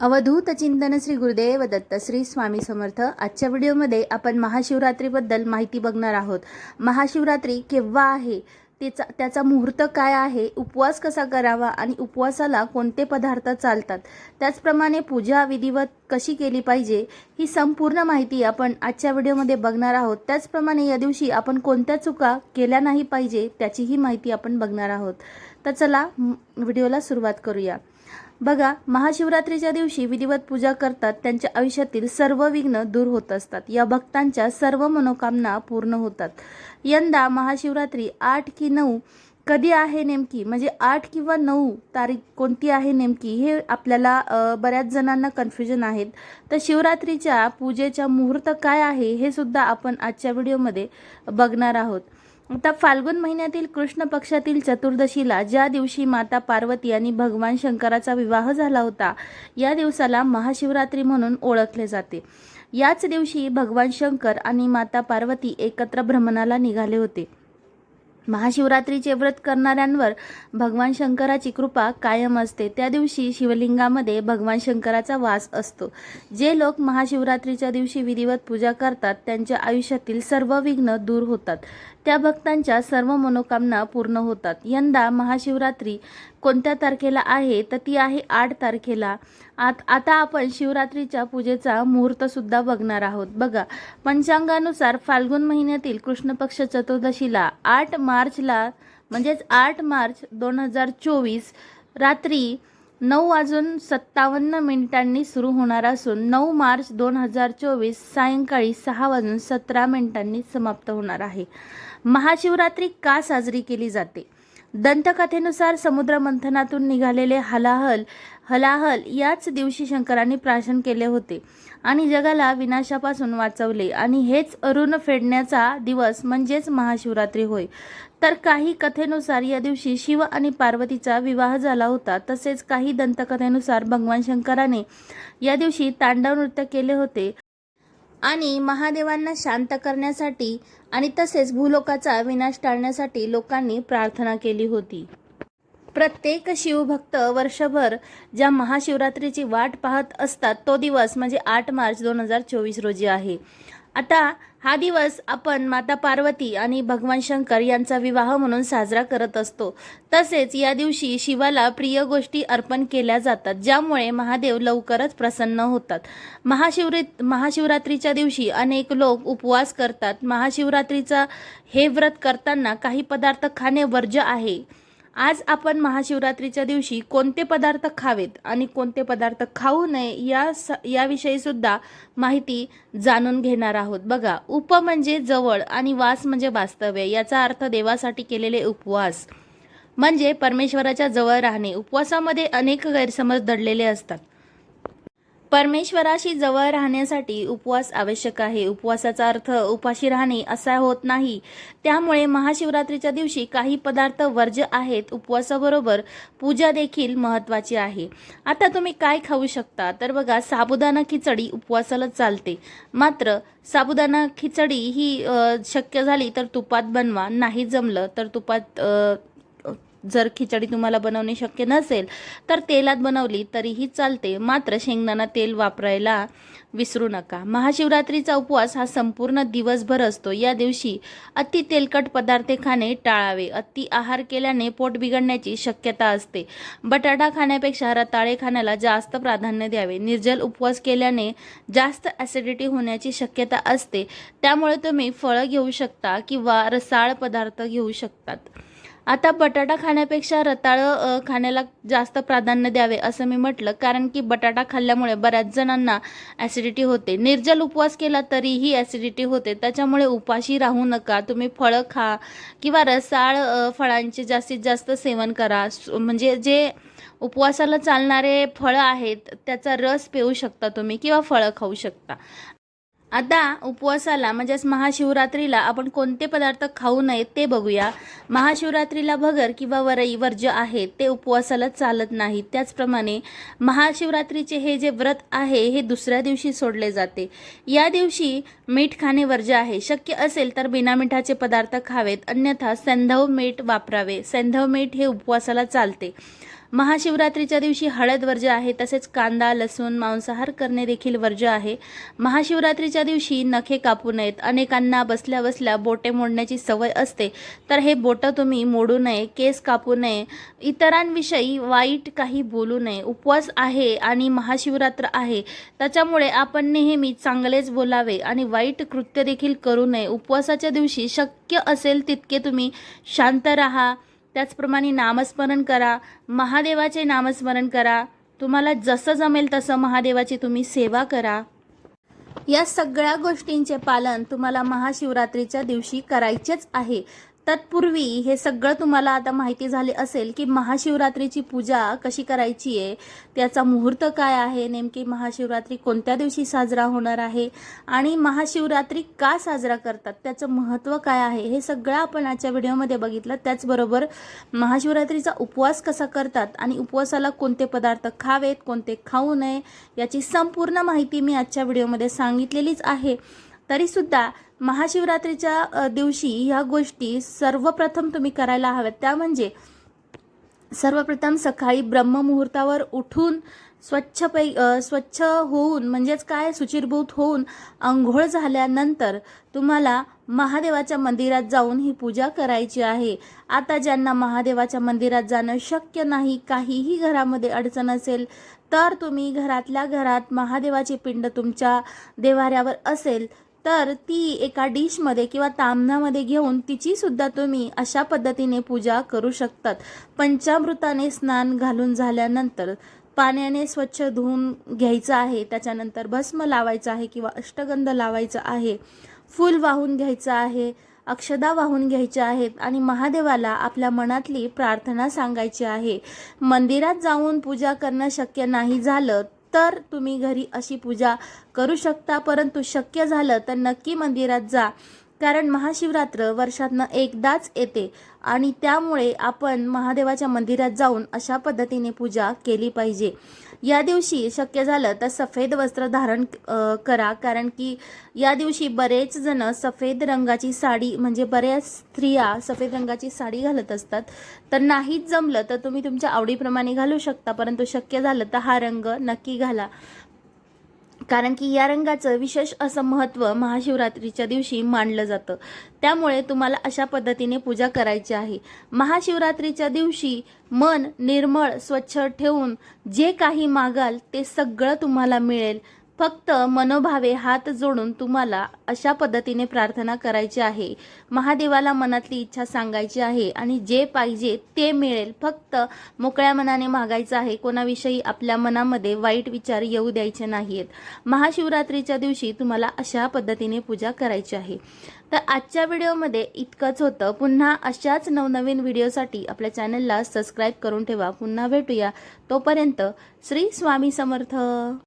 अवधूत चिंतन श्री गुरुदेव दत्त श्री स्वामी समर्थ. आजच्या व्हिडिओमध्ये आपण महाशिवरात्रीबद्दल माहिती बघणार आहोत. महाशिवरात्री केव्हा आहे? त्याचा त्याचा मुहूर्त काय आहे? उपवास कसा करावा आणि उपवासाला कोणते पदार्थ चालतात? त्याचप्रमाणे पूजा विधिवत कशी केली पाहिजे? ही संपूर्ण माहिती आपण आजच्या व्हिडिओमध्ये बघणार आहोत. त्याचप्रमाणे या दिवशी आपण कोणत्या चुका केल्या नाही पाहिजे त्याचीही माहिती आपण बघणार आहोत. तर चला व्हिडिओला सुरुवात करूया. बघा महाशिवरात्रीच्या दिवशी विधिवत पूजा करतात त्यांच्या आयुष्यातील सर्व विघ्न दूर होत असतात. या भक्तांच्या सर्व मनोकामना पूर्ण होतात. यंदा महाशिवरात्री आठ की नऊ कधी आहे नेमकी? म्हणजे आठ किंवा नऊ तारीख कोणती आहे नेमकी? हे आपल्याला बऱ्याच जणांना कन्फ्युजन आहेत. तर शिवरात्रीच्या पूजेच्या मुहूर्त काय आहे हे सुद्धा आपण आजच्या व्हिडिओमध्ये बघणार आहोत. आता फाल्गुन महिन्यातील कृष्ण पक्षातील चतुर्दशीला ज्या दिवशी माता पार्वती आणि भगवान शंकराचा विवाह झाला होता या दिवसाला महाशिवरात्री म्हणून ओळखले जाते. याच दिवशी भगवान शंकर आणि माता पार्वती एकत्र भ्रमणाला निघाले होते. महाशिवरात्रीचे व्रत करणाऱ्यांवर भगवान शंकराची कृपा कायम असते. त्या दिवशी शिवलिंगामध्ये भगवान शंकराचा वास असतो. जे लोक महाशिवरात्रीच्या दिवशी विधिवत पूजा करतात त्यांच्या आयुष्यातील सर्व विघ्न दूर होतात. त्या भक्तांच्या सर्व मनोकामना पूर्ण होतात. यंदा महाशिवरात्री कोणत्या तारखेला आहे? तर ती आहे आठ तारखेला. आत आता आपण शिवरात्रीच्या पूजेचा मुहूर्तसुद्धा बघणार आहोत. बघा पंचांगानुसार फाल्गुन महिन्यातील कृष्णपक्ष चतुर्दशीला आठ मार्चला म्हणजेच आठ मार्च दोन हजार चोवीस रात्री नऊ वाजून सत्तावन्न मिनिटांनी सुरू होणार असून नऊ मार्च दोन हजार चोवीस सायंकाळी सहा वाजून सतरा मिनिटांनी समाप्त होणार आहे. महाशिवरात्री का साजरी केली जाते? दंतकथेनुसार समुद्रमंथनातून निघालेले हलाहल हलाहल याच दिवशी शंकरांनी प्राशन केले होते आणि जगाला विनाशापासून वाचवले. आणि हेच अरुण फेडण्याचा दिवस म्हणजेच महाशिवरात्री होय. तर काही कथेनुसार या दिवशी शिव आणि पार्वतीचा विवाह झाला होता. तसेच काही दंतकथेनुसार भगवान शंकराने या दिवशी तांडव नृत्य केले होते. आणि महादेवांना शांत करण्यासाठी आणि तसेच भूलोकाचा विनाश टाळण्यासाठी लोकांनी प्रार्थना केली होती. प्रत्येक शिवभक्त वर्षभर ज्या महाशिवरात्रीची वाट पाहत असतात तो दिवस म्हणजे आठ मार्च दोन हजार चोवीस रोजी आहे. आता हा दिवस आपण माता पार्वती आणि भगवान शंकर यांचा विवाह म्हणून साजरा करत असतो. तसेच या दिवशी शिवाला प्रिय गोष्टी अर्पण केल्या जातात ज्यामुळे महादेव लवकरच प्रसन्न होतात. महाशिवरी महाशिवरात्रीच्या दिवशी अनेक लोक उपवास करतात. महाशिवरात्रीचा हे व्रत करताना काही पदार्थ खाणे वर्ज्य आहे. आज आपण महाशिवरात्रीच्या दिवशी कोणते पदार्थ खावेत आणि कोणते पदार्थ खाऊ नये या स याविषयी सुद्धा माहिती जाणून घेणार आहोत. बघा उप म्हणजे जवळ आणि वास म्हणजे वास्तव्य याचा अर्थ देवासाठी केलेले उपवास. म्हणजे परमेश्वराच्या जवळ राहणे. उपवासामध्ये अनेक गैरसमज दडलेले असतात. परमेश्वराशी जवळ राहण्यासाठी उपवास आवश्यक आहे. उपवासाचा अर्थ उपाशी राहणे असा होत नाही. त्यामुळे महाशिवरात्रीच्या दिवशी काही पदार्थ वर्ज्य आहेत. उपवासाबरोबर पूजा देखील महत्त्वाची आहे. आता तुम्ही काय खाऊ शकता? तर बघा साबुदाणा खिचडी उपवासाला चालते. मात्र साबुदाणा खिचडी ही शक्य झाली तर तुपात बनवा. नाही जमलं तर तुपात जर खिचडी तुम्हाला बनवणे शक्य नसेल तर तेलात बनवली तरीही चालते. मात्र शेंगदाणा तेल वापरायला विसरू नका. महाशिवरात्रीचा उपवास हा संपूर्ण दिवसभर असतो. या दिवशी अति तेलकट पदार्थ खाणे टाळावे. अति आहार केल्याने पोट बिघडण्याची शक्यता असते. बटाटा खाण्यापेक्षा रताळे खाण्याला जास्त प्राधान्य द्यावे. निर्जल उपवास केल्याने जास्त ॲसिडिटी होण्याची शक्यता असते. त्यामुळे तुम्ही फळं घेऊ शकता किंवा रसाळ पदार्थ घेऊ शकतात. आता बटाटा खाण्यापेक्षा रताळं खाण्याला जास्त प्राधान्य द्यावे असं मी म्हटलं. कारण की बटाटा खाल्ल्यामुळे बऱ्याच जणांना ॲसिडिटी होते. निर्जल उपवास केला तरीही ॲसिडिटी होते. त्याच्यामुळे उपाशी राहू नका. तुम्ही फळं खा किंवा रसाळ फळांचे जास्तीत जास्त सेवन करा. म्हणजे जे उपवासाला चालणारे फळं आहेत त्याचा रस पिऊ शकता तुम्ही किंवा फळं खाऊ शकता. आता उपवासाला म्हणजेच महाशिवरात्रीला आपण कोणते पदार्थ खाऊ नयेत ते बघूया. महाशिवरात्रीला भगर किंवा वरई वर्ज आहे ते उपवासाला चालत नाही. त्याचप्रमाणे महाशिवरात्रीचे हे जे व्रत आहे हे दुसऱ्या दिवशी सोडले जाते. या दिवशी मीठ खाणे वर्ज आहे. शक्य असेल तर बिना मिठाचे पदार्थ खावेत अन्यथा सैंधव मीठ वापरावे. सैंधव मीठ हे उपवासाला चालते. महाशिवरात्रीच्या दिवशी हळद वर्ज आहे तसेच कांदा लसूण मांसाहार करणे देखील वर्ज आहे. महाशिवरात्रीच्या दिवशी नखे कापू नयेत. अनेकांना बसल्या बसल्या बोटे मोडण्याची सवय असते. तर हे बोटं तुम्ही मोडू नये केस कापू नये इतरांविषयी वाईट काही बोलू नये. उपवास आहे आणि महाशिवरात्र आहे. त्याच्यामुळे आपण नेहमी चांगलेच बोलावे आणि वाईट कृत्य देखील करू नये. उपवासाच्या दिवशी शक्य असेल तितके तुम्ही शांत राहा त्याचप्रमाणे नामस्मरण करा. महादेवाचे नामस्मरण करा. तुम्हाला जसं जमेल तसं महादेवाची तुम्ही सेवा करा. या सगळ्या गोष्टींचे पालन तुम्हाला महाशिवरात्रीच्या दिवशी करायचेच आहे. तत्पूर्वी हे सगळं तुम्हाला आता माहिती झाले असेल की महाशिवरात्रीची पूजा कशी करायची आहे त्याचा मुहूर्त काय आहे नेमकी महाशिवरात्री कोणत्या दिवशी साजरा होणार आहे आणि महाशिवरात्री का साजरा करतात त्याचं महत्त्व काय आहे हे सगळं आपण आजच्या व्हिडिओमध्ये बघितलं. त्याचबरोबर महाशिवरात्रीचा उपवास कसा करतात आणि उपवासाला कोणते पदार्थ खावेत कोणते खाऊ नये याची संपूर्ण माहिती मी आजच्या व्हिडिओमध्ये सांगितलेलीच आहे. तरीसुद्धा महाशिवरात्रीच्या दिवशी ह्या गोष्टी सर्वप्रथम तुम्ही करायला हव्यात. त्या म्हणजे सर्वप्रथम सकाळी ब्रह्ममुहूर्तावर उठून स्वच्छ पै स्वच्छ होऊन म्हणजेच काय? सुचिरभूत होऊन आंघोळ झाल्यानंतर तुम्हाला महादेवाच्या मंदिरात जाऊन ही पूजा करायची आहे. आता ज्यांना महादेवाच्या मंदिरात जाणं शक्य नाही काहीही घरामध्ये अडचण असेल तर तुम्ही घरातल्या घरात महादेवाची पिंड तुमच्या देवाऱ्यावर असेल तर ती एका डिशमध्ये किंवा तामणामध्ये घेऊन तिचीसुद्धा तुम्ही अशा पद्धतीने पूजा करू शकतात. पंचामृताने स्नान घालून झाल्यानंतर पाण्याने स्वच्छ धुवून घ्यायचं आहे त्याच्यानंतर भस्म लावायचं आहे किंवा अष्टगंध लावायचं आहे फूल वाहून घ्यायचं आहे अक्षदा वाहून घ्यायच्या आहेत आणि महादेवाला आपल्या मनातली प्रार्थना सांगायची आहे. मंदिरात जाऊन पूजा करणं शक्य नाही झालं तर तुम्ही घरी अशी पूजा करू शकता. परंतु शक्य झालं तर नक्की मंदिरात जा. कारण महाशिवरात्र वर्षातनं एकदाच येते आणि त्यामुळे आपण महादेवाच्या मंदिरात जाऊन अशा पद्धतीने पूजा केली पाहिजे. या दिवशी शक्य झालं तर सफेद वस्त्र धारण करा. कारण की या दिवशी बरेच जण सफेद रंगाची साडी म्हणजे बऱ्याच स्त्रिया सफेद रंगाची साडी घालत असतात. तर नाहीच जमलं तर तुम्ही तुमच्या आवडीप्रमाणे घालू शकता. परंतु शक्य झालं तर हा रंग नक्की घाला. कारण की या रंगाचं विशेष असं महत्त्व महाशिवरात्रीच्या दिवशी मानलं जातं. त्यामुळे तुम्हाला अशा पद्धतीने पूजा करायची आहे. महाशिवरात्रीच्या दिवशी मन निर्मळ स्वच्छ ठेवून जे काही मागाल ते सगळं तुम्हाला मिळेल. फक्त मनोभावे हात जोडून तुम्हाला अशा पद्धतीने प्रार्थना करायची आहे. महादेवाला मनातली इच्छा सांगायची आहे आणि जे पाहिजे ते मिळेल. फक्त मोकळ्या मनाने मागायचं आहे. कोणाविषयी आपल्या मनामध्ये वाईट विचार येऊ द्यायचे नाहीत महाशिवरात्रीच्या दिवशी तुम्हाला अशा पद्धतीने पूजा करायची आहे. तर आजच्या व्हिडिओमध्ये इतकंच होतं. पुन्हा अशाच नवनवीन व्हिडिओसाठी आपल्या चॅनलला सबस्क्राईब करून ठेवा. पुन्हा भेटूया. तोपर्यंत श्री स्वामी समर्थ.